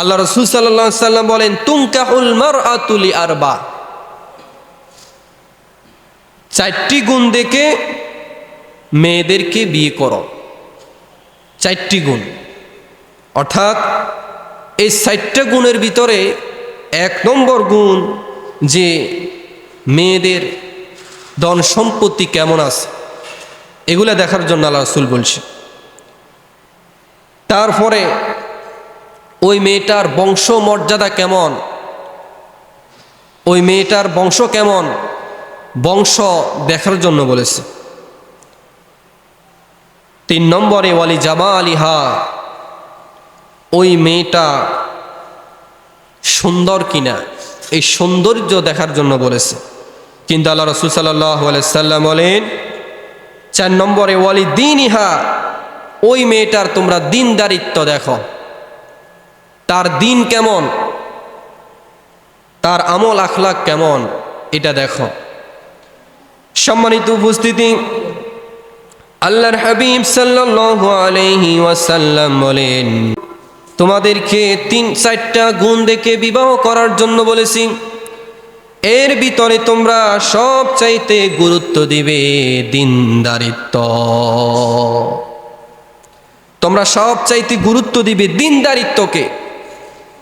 আল্লাহ রসুল সাল্লাম বলেন তুমকাহুল মার আতুলি আরবা চারটি গুণ দেখে মেয়েদেরকে বিয়ে করো। চারটি গুণ। অর্থাৎ, এই চারটা গুণের ভিতরে এক নম্বর গুণ যে মেয়েদের ধন সম্পত্তি কেমন আছে, এগুলা দেখার জন্য আল্লাহ রসুল বলছে তারপরে ওই মেয়েটার বংশ মর্যাদা কেমন? ওই মেয়েটার বংশ কেমন? বংশ দেখার জন্য বলেছে। তিন নম্বরে, ওয়ালি জামা আলিহা ওই মেয়েটা সুন্দর কিনা? এই সৌন্দর্য দেখার জন্য বলেছে। কিন্তু আল্লাহ রসুল সাল্লাম বলেন, চার নম্বরে, ওয়ালি দিন ইহা ওই মেয়েটার তোমরা দিনদারিত্ব দেখো। তার দিন কেমন? তার আমল আখলাক কেমন? এটা দেখো। সম্মানিত উপস্থিতি, আল্লাহর হাবিব সাল্লাল্লাহু আলাইহি ওয়াসাল্লাম বলেন, তোমাদেরকে তিন, চারটা গুণ দেখে বিবাহ করার জন্য বলেছি। এর ভিতরে তোমরা সব চাইতে গুরুত্ব দিবে দিনদারিত্ব। তোমরা সব চাইতে গুরুত্ব দিবে দিনদারিত্বকে।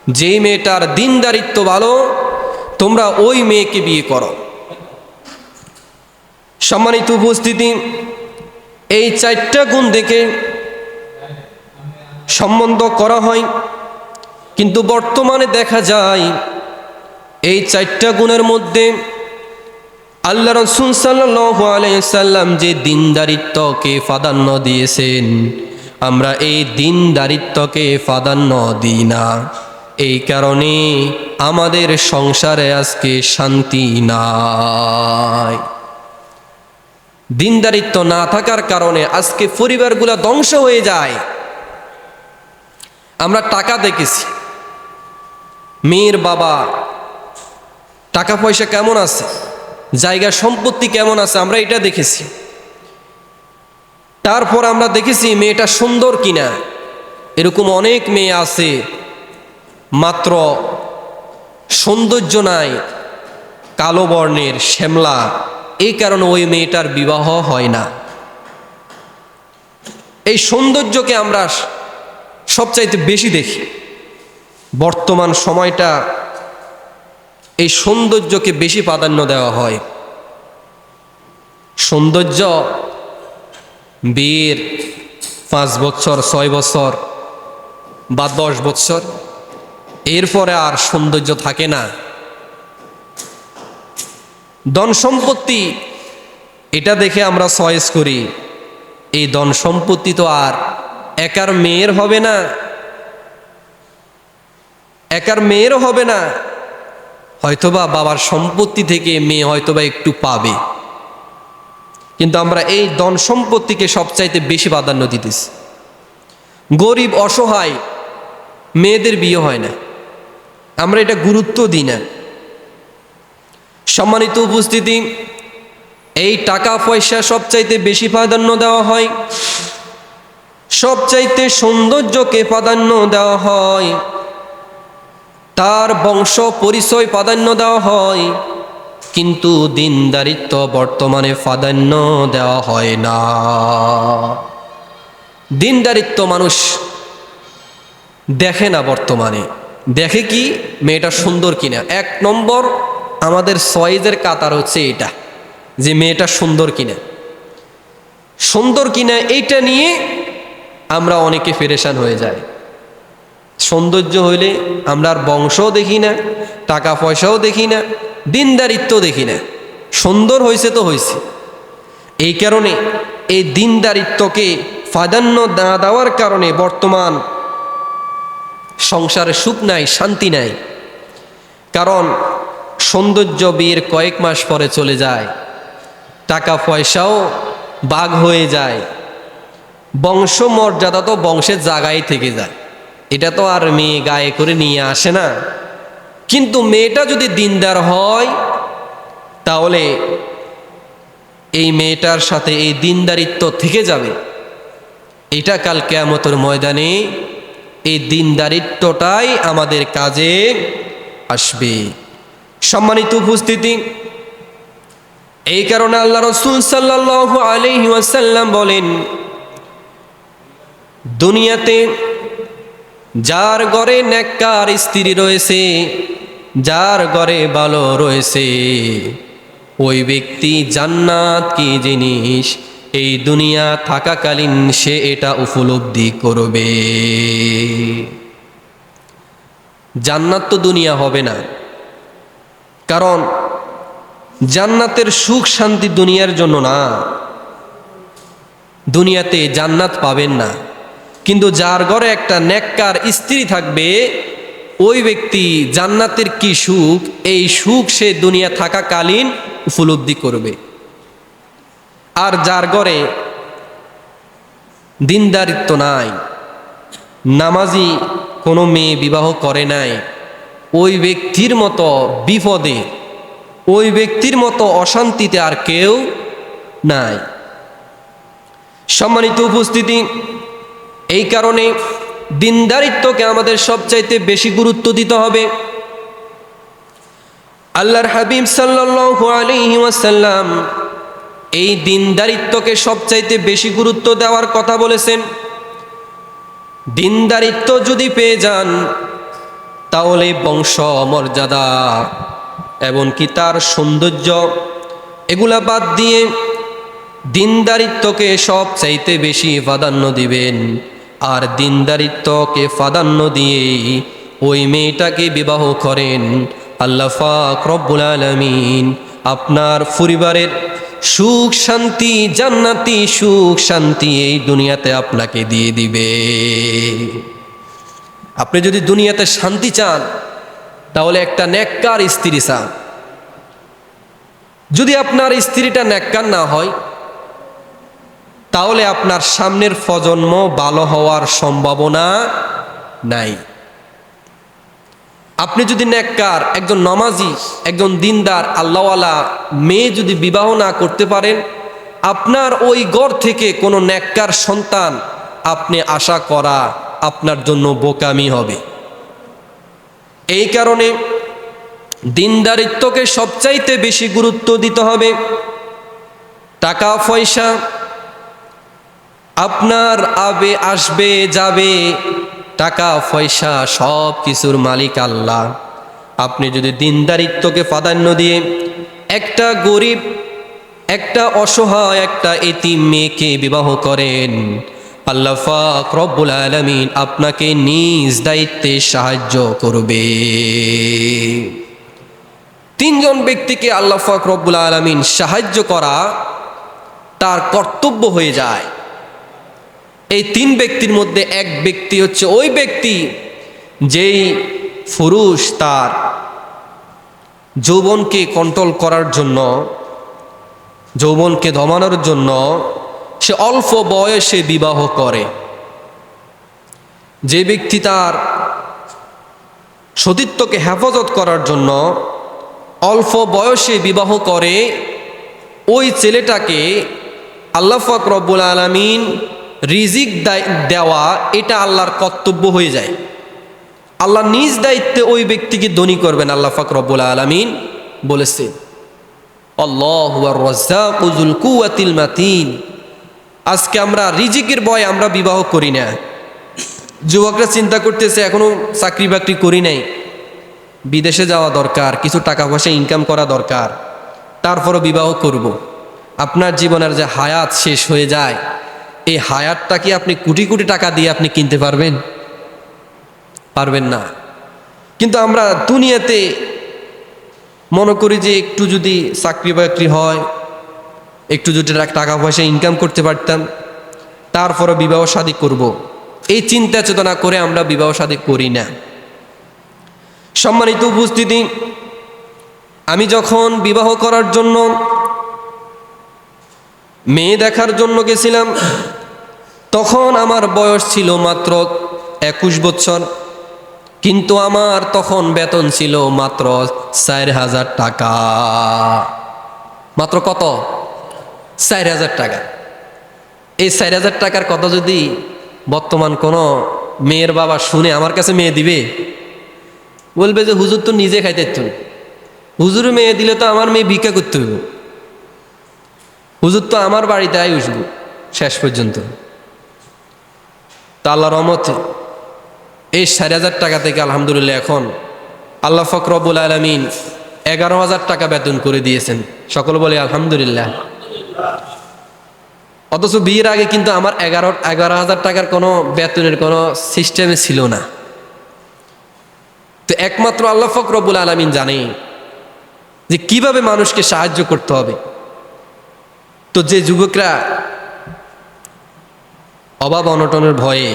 যে মেয়েটার দিনদারিত্ব ভালো, তোমরা ওই মেয়েকে বিয়ে করো। সম্মানিত উপস্থিতি, এই চারটা গুণ দেখে সম্বন্ধ করা হয়। কিন্তু বর্তমানে দেখা যায়, এই চারটা গুণের মধ্যে আল্লাহ রসুল সাল্লাহ আলাইসাল্লাম যে দিনদারিত্বকে প্রাধান্য দিয়েছেন, আমরা এই দিনদারিত্বকে প্রাধান্য দিই না। এই কারণে আমাদের সংসারে আজকে শান্তি নাই। দিনদারিত্ব না থাকার কারণে আজকে পরিবারগুলো ধ্বংস হয়ে যায়। আমরা টাকা দেখেছি। মেয়ের বাবা, টাকা পয়সা কেমন আছে? জায়গা সম্পত্তি কেমন আছে? আমরা এটা দেখেছি। তারপর আমরা দেখেছি মেয়েটা সুন্দর কিনা। এরকম অনেক মেয়ে আছে মাত্র সৌন্দর্য নাই, কালো বর্ণের শ্যামলা, এই কারণে ওই মেয়েটার বিবাহ হয় না। এই সৌন্দর্যকে আমরা সবচাইতে বেশি দেখি। বর্তমান সময়টা এই সৌন্দর্যকে বেশি প্রাধান্য দেওয়া হয়। সৌন্দর্য বিয়ের পাঁচ বছর, ছয় বছর বা দশ বছর এরপরে আর সৌন্দর্য থাকে না। ধন সম্পত্তি, এটা দেখে আমরা চয়েস করি, এই ধন সম্পত্তি তো আর একার মেয়ের হবে না, একার মেয়েরও হবে না, হয়তোবা বাবার সম্পত্তি থেকে মেয়ে হয়তোবা একটু পাবে। কিন্তু আমরা এই ধন সম্পত্তিকে সবচাইতে বেশি প্রাধান্য দিতেছি। গরিব, অসহায়, মেয়েদের বিয়ে হয় না। আমরা এটা গুরুত্ব দিই না। সম্মানিত উপস্থিতি, এই টাকা পয়সা সবচাইতে বেশি প্রাধান্য দেওয়া হয়, সবচাইতে সৌন্দর্যকে প্রাধান্য দেওয়া হয়, তার বংশ পরিচয় প্রাধান্য দেওয়া হয়, কিন্তু দিনদারিত্ব বর্তমানে প্রাধান্য দেওয়া হয় না। দিনদারিত্ব মানুষ দেখে না বর্তমানে। দেখে কি মেয়েটা সুন্দর কিনা? এক নম্বর আমাদের সয়েজের কাতার হচ্ছে এটা, যে মেয়েটা সুন্দর কিনা। সুন্দর কিনা এইটা নিয়ে আমরা অনেকে ফেরেশান হয়ে যাই। সৌন্দর্য হইলে আমরা আর বংশও দেখি না, টাকা পয়সাও দেখি না, দিনদারিত্ব দেখি না। সুন্দর হয়েছে তো হয়েছে এই কারণে এই দিনদারিত্বকে প্রাধান্য না দেওয়ার কারণে বর্তমান সংসারে সুখ নাই, শান্তি নাই। কারণ সৌন্দর্য বিয়ের কয়েক মাস পরে চলে যায়, টাকা পয়সাও বাঘ হয়ে যায় বংশ মর্যাদা তো বংশের জায়গায় থেকে যায়। এটা তো আর মেয়ে গায়ে করে নিয়ে আসে না। কিন্তু মেয়েটা যদি দিনদার হয়, তাহলে এই মেয়েটার সাথে এই দিনদারিত্ব থেকে যাবে। এটা কাল কেয়ামতের ময়দানে এই দিনদারিত্বটাই আমাদের কাজে আসবে। সম্মানিত উপস্থিতি, এই কারণে আল্লাহ রসুল সাল্লাহ আলহি বলেন, দুনিয়াতে যার ঘরে নেককার স্ত্রী রয়েছে, যার ঘরে ভালো রয়েছে, ওই ব্যক্তি জান্নাত কি জিনিস এই দুনিয়া থাকাকালীন সে এটা উপলব্ধি করবে। জান্নাত তো দুনিয়া হবে না। কারণ জান্নাতের সুখ শান্তি দুনিয়ার জন্য না। দুনিয়াতে জান্নাত পাবেন না। কিন্তু যার ঘরে একটা নেককার স্ত্রী থাকবে, ওই ব্যক্তি জান্নাতের কি সুখ? এই সুখ সে দুনিয়া থাকাকালীন উপলব্ধি করবে। আর যার ঘরে দিনদারিত্ব নাই, নামাজি কোনো মেয়ে বিবাহ করে নাই, ওই ব্যক্তির মতো বিপদে, ওই ব্যক্তির মতো অশান্তিতে আর কেউ নাই। সম্মানিত উপস্থিতি, এই কারণে দিনদারিত্বকে আমাদের সবচাইতে বেশি গুরুত্ব দিতে হবে। আল্লাহর হাবিব সাল্লাল্লাহু আলাইহি ওয়াসাল্লাম এই দিনদারিত্বকে সবচাইতে বেশি গুরুত্ব দেওয়ার কথা বলেছেন। দিনদারিত্ব যদি পেয়ে যান, তাহলে বংশ মর্যাদা এমনকি তার সৌন্দর্য, এগুলা বাদ দিয়ে দিনদারিত্বকে সব চাইতে বেশি প্রাধান্য দিবেন। আর দিনদারিত্বকে প্রাধান্য দিয়েই ওই মেয়েটাকে বিবাহ করেন। আল্লাহ ফাক রব্বুল আলমিন আপনার পরিবারের সুখ শান্তি, জান্নাতি সুখ শান্তি এই দুনিয়াতে আপনাকে দিয়ে দিবে। আপনি যদি দুনিয়াতে শান্তি চান, তাহলে একটা নেককার স্ত্রী চান। যদি আপনার স্ত্রীটা নেককার না হয়, তাহলে আপনার সামনের প্রজন্ম ভালো হওয়ার সম্ভাবনা নাই। আপনি যদি নেককার, একজন নমাজি, একজন দিনদার, আল্লাহওয়ালা মেয়ে যদি বিবাহ না করতে পারেন, আপনার ওই গড় থেকে কোনো নেককার সন্তান আপনি আশা করা আপনার জন্য বোকামি হবে। এই কারণে দিনদারিত্বকে সবচাইতে বেশি গুরুত্ব দিতে হবে। টাকা, পয়সা, আপনার আবে, আসবে, যাবে টাকা, পয়সা, সব কিছুর মালিক আল্লাহ। আপনি যদি দিনদারিত্বকে প্রাধান্য দিয়ে একটা গরিব, একটা অসহায়, একটা এতিম মেয়েকে বিবাহ করেন, আল্লাহ ফাক রব্বুল আলমিন আপনাকে নিজ দায়িত্বে সাহায্য করবে। তিনজন ব্যক্তিকে আল্লাহ ফাক রব্বুল আলমিন সাহায্য করা তার কর্তব্য হয়ে যায়। এই তিন ব্যক্তির মধ্যে এক ব্যক্তি হচ্ছে ওই ব্যক্তি যেই পুরুষ তার যৌবনকে কন্ট্রোল করার জন্য, যৌবনকে দমানোর জন্য সে অল্প বয়সে বিবাহ করে। যে ব্যক্তি তার সতীত্বকে হেফাজত করার জন্য অল্প বয়সে বিবাহ করে, ওই ছেলেটাকে আল্লাহ রব্বুল আলমিন রিজিক দেওয়া, এটা আল্লাহর কর্তব্য হয়ে যায়। আল্লাহ নিজ দায়িত্বে ওই ব্যক্তিকে ধনী করবেন, আল্লাহ ফাক আলমিন বলেছে আল্লাহুল কুয়াতিল মাতিন। আজকে আমরা রিজিকের বয় আমরা বিবাহ করি না। যুবকরা চিন্তা করতেছে, এখনও চাকরি বাকরি করি নাই। বিদেশে যাওয়া দরকার, কিছু টাকা পয়সা ইনকাম করা দরকার, তারপরও বিবাহ করব। আপনার জীবনের যে হায়াত শেষ হয়ে যায় এই হায়ারটা কি আপনি কোটি কোটি টাকা দিয়ে আপনি কিনতে পারবেন? পারবেন না। কিন্তু আমরা দুনিয়াতে মনে করি যে একটু যদি চাকরি বাকরি হয়, একটু যদি টাকা পয়সা ইনকাম করতে পারতাম তারপরে বিবাহ শাদী করব। এই চিন্তা চেতনা করে আমরা বিবাহ শাদী করি না। সম্মানিত উপস্থিতি, আমি যখন বিবাহ করার জন্য মেয়ে দেখার জন্য গেছিলাম তখন আমার বয়স ছিল মাত্র একুশ বছর, কিন্তু আমার তখন বেতন ছিল মাত্র চার হাজার টাকা। মাত্র কত? চার হাজার টাকা। এই চার হাজার টাকার কথা যদি বর্তমান কোনো মেয়ের বাবা শুনে আমার কাছে মেয়ে দিবে, বলবে যে, হুজুর তো নিজে খাইতে তো হুজুর মেয়ে দিলে তো আমার মেয়ে ভিক্ষা করতে হবে হুজুর তো আমার বাড়িতে আয় উঠবো শেষ পর্যন্ত। তা আল্লাহ রহমতে এই সাড়ে হাজার টাকা থেকে আলহামদুলিল্লাহ এখন আল্লাহ ফকরবুল আলমিন এগারো হাজার টাকা বেতন করে দিয়েছেন। সকল বলে আলহামদুলিল্লাহ। অথচ বিয়ের আগে কিন্তু আমার এগারো এগারো হাজার টাকার কোনো বেতনের কোনো সিস্টেমে ছিল না। তো একমাত্র আল্লাহ ফকরবুল আলমিন জানে যে কীভাবে মানুষকে সাহায্য করতে হবে। তো যে যুবকরা অভাব অনটনের ভয়ে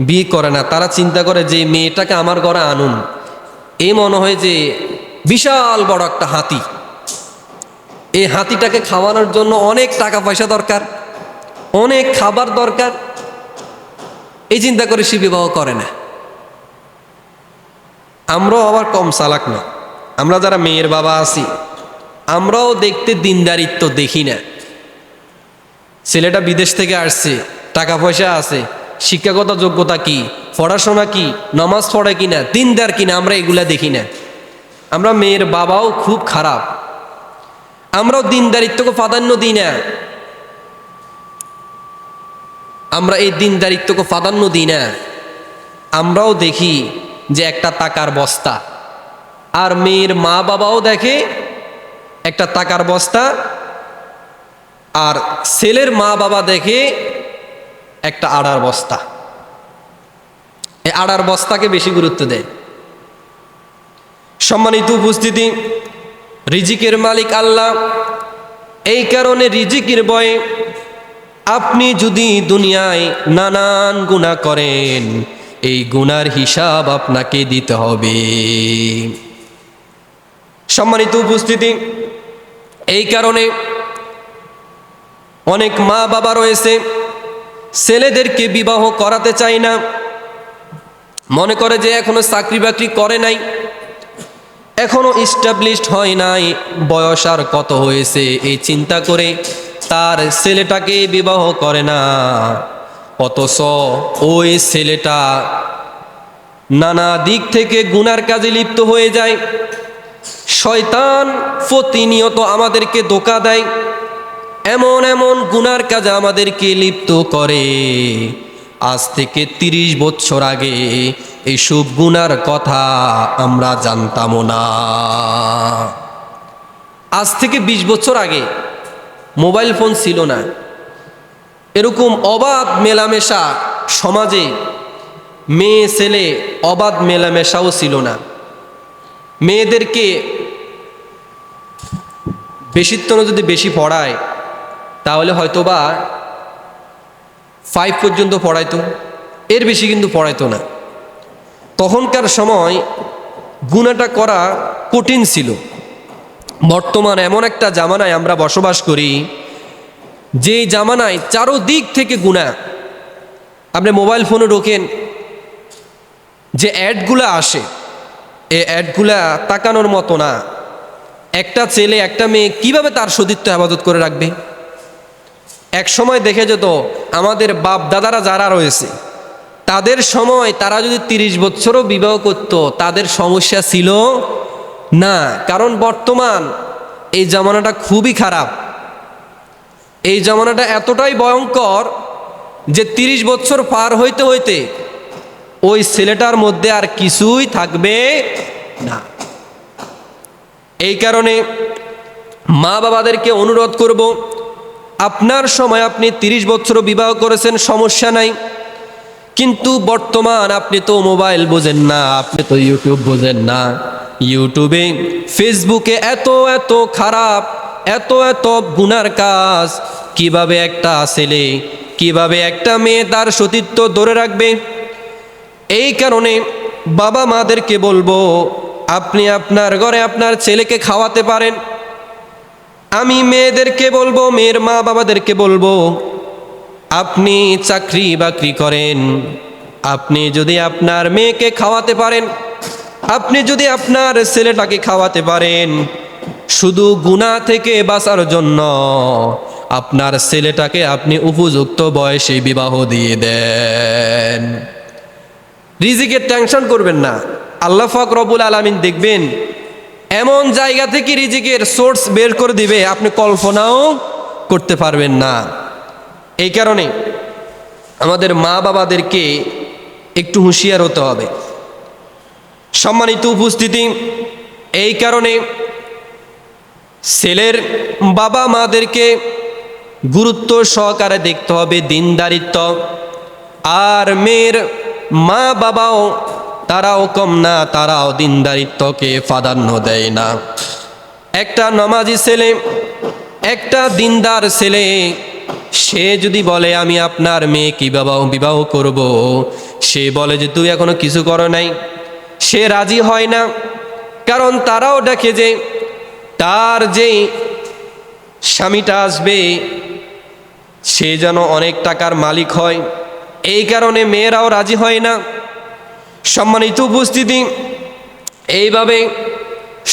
বিয়ে করে না। তারা চিন্তা করে যে মেয়েটাকে আমার ঘরে আনুন। এই মনে হয় যে বিশাল বড় একটা হাতি। এই হাতিটাকে খাওয়ানোর জন্য অনেক টাকা পয়সা দরকার, অনেক খাবার দরকার। এই চিন্তা করে সে বিবাহ করে না। আমরাও আবার কম চালাক না। আমরা যারা মেয়ের বাবা আছি, আমরাও দেখতে দিনদারিত্ব দেখি না। ছেলেটা বিদেশ থেকে আসছে টাকা পয়সা আছে। শিক্ষাগত যোগ্যতা কি? পড়াশোনা কি? নমাজ পড়ে কিনা? দিনদার কিনা? আমরা এগুলা দেখি না। আমরা মেয়ের বাবাও খুব খারাপ। আমরাও দিনদারিত্বকে প্রাধান্য দিই না। আমরা এই দিনদারিত্বকে প্রাধান্য দিই না। আমরাও দেখি যে একটা টাকার বস্তা। আর মেয়ের মা বাবাও দেখে একটা টাকার বস্তা। আর ছেলের মা বাবা দেখে একটা আড়ার বস্তা। এই আড়ার বস্তাকে বেশি গুরুত্ব দেয়। সম্মানিত উপস্থিতি, রিজিকের মালিক আল্লাহ, এই কারণে রিজিকের বয়ে আপনি যদি দুনিয়ায় নানান গুণা করেন, এই গুনার হিসাব আপনাকে দিতে হবে। সম্মানিত উপস্থিতি, এই কারণে অনেক মা বাবা রয়েছে ছেলেদেরকে বিবাহ করাতে চায় না। মনে করে যে এখনও চাকরি বাকরি করে নাই। এখনও ইস্টাবলিশড হয় নাই। বয়স আর কত হয়েছে এই চিন্তা করে তার ছেলেটাকে বিবাহ করে না। অথচ ওই ছেলেটা নানা দিক থেকে গুনার কাজে লিপ্ত হয়ে যায়। শয়তান প্রতিনিয়ত আমাদেরকে ধোকা দেয়। এমন এমন গুনার কাজে আমাদেরকে লিপ্ত করে। আজ থেকে তিরিশ বছর আগে এইসব গুনার কথা আমরা জানতাম না। আজ থেকে ২০ বছর আগে মোবাইল ফোন ছিল না। এরকম অবাধ মেলামেশা সমাজে মেয়ে, ছেলে অবাধ মেলামেশাও ছিল না। মেয়েদেরকে বেশিত্বন যদি বেশি পড়ায় তাহলে হয়তোবা ফাইভ পর্যন্ত পড়াইতো, এর বেশি কিন্তু পড়াইতো না। তখনকার সময় গুণাটা করা কঠিন ছিল। বর্তমান এমন একটা জামানায় আমরা বসবাস করি যে জামানায় চারোদিক থেকে গুণা। আপনি মোবাইল ফোনে ঢোকেন, যে অ্যাডগুলো আসে, এ অ্যাডগুলা তাকানোর মতো না। একটা ছেলে, একটা মেয়ে কীভাবে তার সতীত্ব আবাদত করে রাখবে? এক সময় দেখে যেত আমাদের বাপ দাদারা যারা রয়েছে, তাদের সময় তারা যদি তিরিশ বছরও বিবাহ করত, তাদের সমস্যা ছিল না। কারণ বর্তমান এই জামানাটা খুবই খারাপ। এই জামানাটা এতটাই ভয়ঙ্কর যে তিরিশ বছর পার হইতে হইতে ওই ছেলেটার মধ্যে আর কিছুই থাকবে না। এই কারণে মা বাবাদেরকে অনুরোধ করব আপনার সময় আপনি তিরিশ বছর বিবাহ করেছেন, সমস্যা নাই। কিন্তু বর্তমান আপনি তো মোবাইল বোঝেন না, আপনি তো ইউটিউব বোঝেন না। ইউটিউবে, ফেসবুকে এত এত খারাপ, এত এত গুনার কাজ। কীভাবে একটা ছেলে, কীভাবে একটা মেয়ে তার সতীত্ব ধরে রাখবে? এই কারণে বাবা মাদেরকে বলব, আপনি আপনার ঘরে আপনার ছেলেকে খাওয়াতে পারেন। আমি মেয়েদেরকে বলব, মেয়ের মা বাবাদেরকে বলব, আপনি চাকরি বাকরি করেন। আপনি যদি আপনার মেয়েকে খাওয়াতে পারেন, আপনি যদি আপনার ছেলেটাকে খাওয়াতে পারেন, শুধু গুণা থেকে বাঁচার জন্য আপনার ছেলেটাকে আপনি উপযুক্ত বয়সে বিবাহ দিয়ে দেন। রিজিকের টেনশন করবেন না। আল্লাহ ফাক রবুল আলমিন দেখবেন এমন জায়গা থেকে রিজিকের সোর্স বের করে দিবে, আপনি কল্পনাও করতে পারবেন না। এই কারণে আমাদের মা বাবাদেরকে একটু হুঁশিয়ার হতে হবে। সম্মানিত উপস্থিতি, এই কারণে ছেলের বাবা মাদেরকে গুরুত্ব সহকারে দেখতে হবে, দিনদারিত্ব। আর মেয়ের মা বাবাও তারাও কম না, তারাও দিনদারিত্বকে প্রাধান্য দেয় না। একটা নমাজি ছেলে, একটা দিনদার ছেলে, সে যদি বলে, আমি আপনার মেয়ে মেয়েকে বিবাহ বিবাহ করব সে বলে যে, তুই এখনও কিছু করো নাই। সে রাজি হয় না, কারণ তারাও দেখে যে, তার যে স্বামীটা আসবে, সে যেন অনেক টাকার মালিক হয়। এই কারণে মেয়েরাও রাজি হয় না। সম্মানিত উপস্থিতি, এইভাবে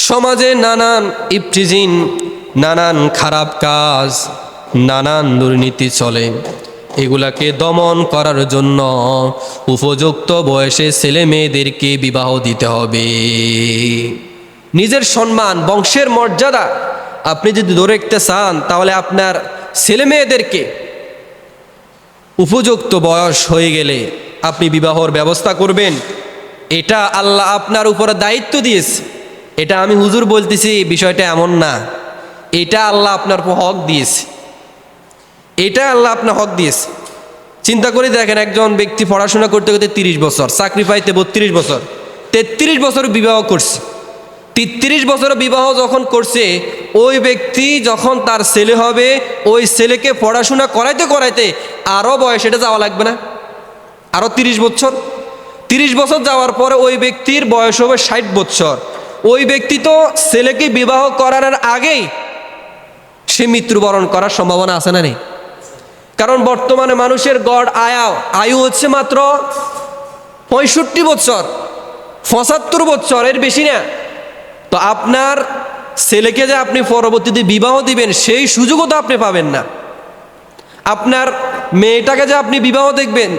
সমাজে নানান ইফটিজিন নানান খারাপ কাজ, নানান দুর্নীতি চলে। এগুলাকে দমন করার জন্য উপযুক্ত বয়সে ছেলে মেয়েদেরকে বিবাহ দিতে হবে। নিজের সম্মান, বংশের মর্যাদা আপনি যদি ধরে রাখতে চান, তাহলে আপনার ছেলে মেয়েদেরকে উপযুক্ত বয়স হয়ে গেলে আপনি বিবাহর ব্যবস্থা করবেন। এটা আল্লাহ আপনার উপরে দায়িত্ব দিয়েছে। এটা আমি হুজুর বলতেছি, বিষয়টা এমন না। এটা আল্লাহ আপনার হক দিয়েছে। এটা আল্লাহ আপনার হক দিয়েছে। চিন্তা করে দেখেন, একজন ব্যক্তি পড়াশোনা করতে করতে তিরিশ বছর, চাকরি বত্রিশ বছর, তেত্রিশ বছর বিবাহ করছে। তেত্রিশ বছর বিবাহ যখন করছে, ওই ব্যক্তি যখন তার ছেলে হবে, ওই ছেলেকে পড়াশোনা করাইতে করাইতে আরও বয়স এটা যাওয়া লাগবে না। আরও তিরিশ বছর। তিরিশ বছর যাওয়ার পরে ওই ব্যক্তির বয়স হবে ষাট বছর। ওই ব্যক্তি তো ছেলেকে বিবাহ করার আগেই সে মৃত্যুবরণ করার সম্ভাবনা আছে না নেই? কারণ বর্তমানে মানুষের গড় আয়া, আয়ু হচ্ছে মাত্র পঁয়ষট্টি বছর, পঁচাত্তর বছর এর বেশি না। তো আপনার ছেলেকে যে আপনি পরবর্তীতে বিবাহ দিবেন, সেই সুযোগও তো আপনি পাবেন না। আপনার মেয়েটাকে যে আপনি বিবাহ দেখবেন,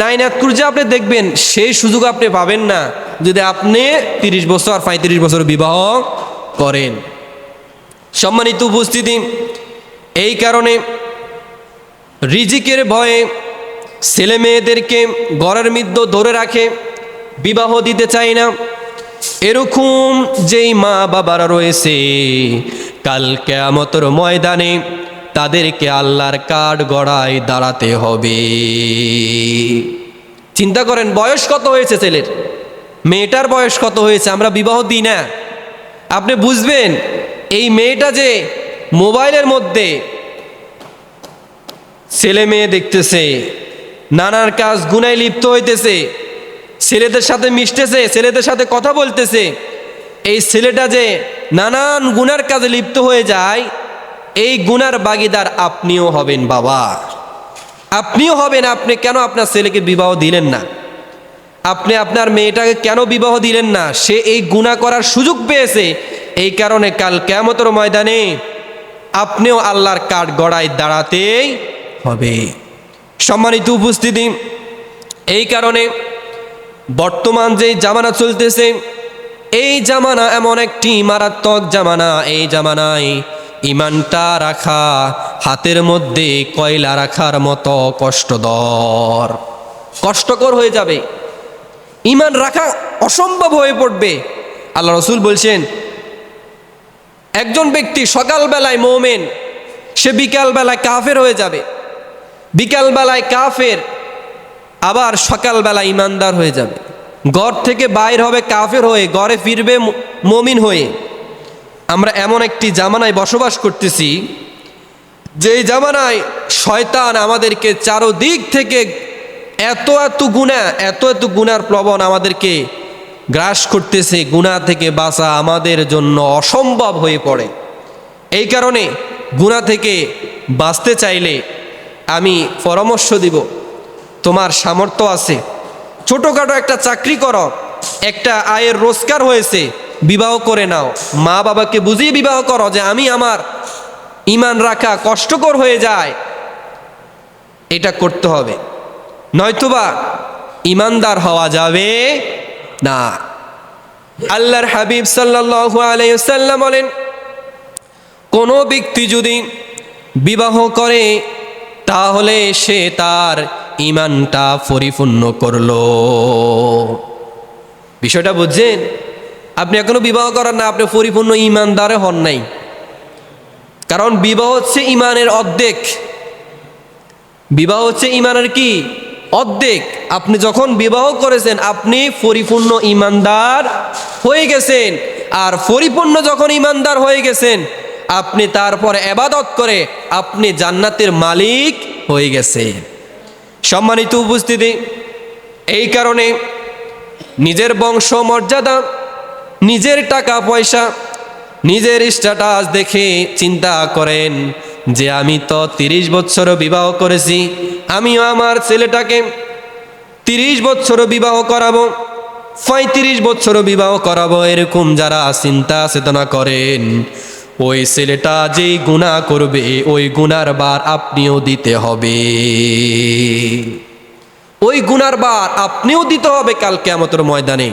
নাইনাতকুর যে আপনি দেখবেন, সেই সুযোগ আপনি পাবেন না যদি আপনি তিরিশ বছর আর পঁয়ত্রিশ বছর বিবাহ করেন। সম্মানিত উপস্থিতি, এই কারণে রিজিকের ভয়ে ছেলে মেয়েদেরকে ঘরের মধ্যে ধরে রাখে, বিবাহ দিতে চায় না। এরকম যেই মা বাবারা রয়েছে, কাল কেয়ামতর ময়দানে তাদেরকে আল্লাহর কাঠ গড়ায় দাঁড়াতে হবে। চিন্তা করেন, বয়স কত হয়েছে ছেলের? মেয়েটার বয়স কত হয়েছে? আমরা বিবাহ দিই না। আপনি বুঝবেন, এই মেয়েটা যে মোবাইলের মধ্যে ছেলে মেয়ে দেখতেছে, নানার কাজ গুনায় লিপ্ত হইতেছে ছেলেদের সাথে মিশতেছে, ছেলেদের সাথে কথা বলতেছে। এই ছেলেটা যে নানান গুনার কাজে লিপ্ত হয়ে যায়, এই গুনার বাগিদার আপনিও হবেন বাবা। আপনিও হবেন, আপনি কেন আপনার ছেলেকে বিবাহ দিলেন না? আপনি আপনার মেয়েটাকে কেন বিবাহ দিলেন না? সে এই গুণা করার সুযোগ পেয়েছে। এই কারণে কাল কেমতর ময়দানে আপনিও আল্লাহর কাঠ গড়ায় দাঁড়াতেই হবে। সম্মানিত উপস্থিতি, এই কারণে বর্তমান যে জামানা চলতেছে, এই জামানা এমন একটি মারাত্মক জামানা। এই জামানায় ইমানটা রাখা, হাতের মধ্যে কয়লা রাখার মতো কষ্টদর কষ্টকর হয়ে যাবে। ইমান রাখা অসম্ভব হয়ে পড়বে। আল্লাহ রসুল বলছেন, একজন ব্যক্তি সকালবেলায় মোমেন, সে বিকালবেলায় কাফের হয়ে যাবে। বিকালবেলায় কাফের আবার সকালবেলা ইমানদার হয়ে যাবে। ঘর থেকে বাইর হবে কাফের হয়ে, ঘরে ফিরবে মমিন হয়ে। আমরা এমন একটি জামানায় বসবাস করতেছি, যেই জামানায় শয়তান আমাদেরকে চারোদিক থেকে এত এত গুণা, এত এত গুণার প্লবন আমাদেরকে গ্রাস করতেছে, গুণা থেকে বাঁচা আমাদের জন্য অসম্ভব হয়ে পড়ে। এই কারণে গুণা থেকে বাঁচতে চাইলে আমি পরামর্শ দিব তোমার সামর্থ্য আছে। ছোটোখাটো একটা চাকরি করো, একটা আয়ের রোজগার হয়েছে, বিবাহ করে নাও। মা বাবাকে বুঝিয়ে বিবাহ করো যে আমি আমার ইমান রাখা কষ্টকর হয়ে যায়। এটা করতে হবে। নয়তোবা ইমানদার হওয়া যাবে না। আল্লাহর হাবিব সাল্লাল্লাহু আলাইহি সাল্লাম বলেন, কোনো ব্যক্তি যদি বিবাহ করে, তাহলে সে তার ইমানটা পরিপূর্ণ করল। বিষয়টা বুঝছেন? আপনি এখনও বিবাহ করেন না, আপনি পরিপূর্ণ ইমানদারে হন নাই। কারণ বিবাহ হচ্ছে ইমানের অর্ধেক। বিবাহ হচ্ছে ইমানের কি? অর্ধেক। আপনি যখন বিবাহ করেছেন, আপনি পরিপূর্ণ ইমানদার হয়ে গেছেন। আর পরিপূর্ণ যখন ইমানদার হয়ে গেছেন, আপনি তারপর এবাদত করে আপনি জান্নাতের মালিক হয়ে গেছেন। সম্মানিত উপস্থিতি, এই কারণে নিজের বংশ মর্যাদা নিজের টাকা পয়সা, নিজের স্ট্যাটাস দেখে চিন্তা করেন যে আমি তো তিরিশ বছর বিবাহ করেছি, আমিও আমার ছেলেটাকে তিরিশ বছর বিবাহ করাবো, পঁয়ত্রিশ বছর বিবাহ করাবো, এরকম যারা চিন্তা চেতনা করেন। ওই ছেলেটা যেই গুণা করবে, ওই গুনার বার আপনিও দিতে হবে। ওই গুনার বার আপনিও দিতে হবে কাল কেমতের ময়দানে।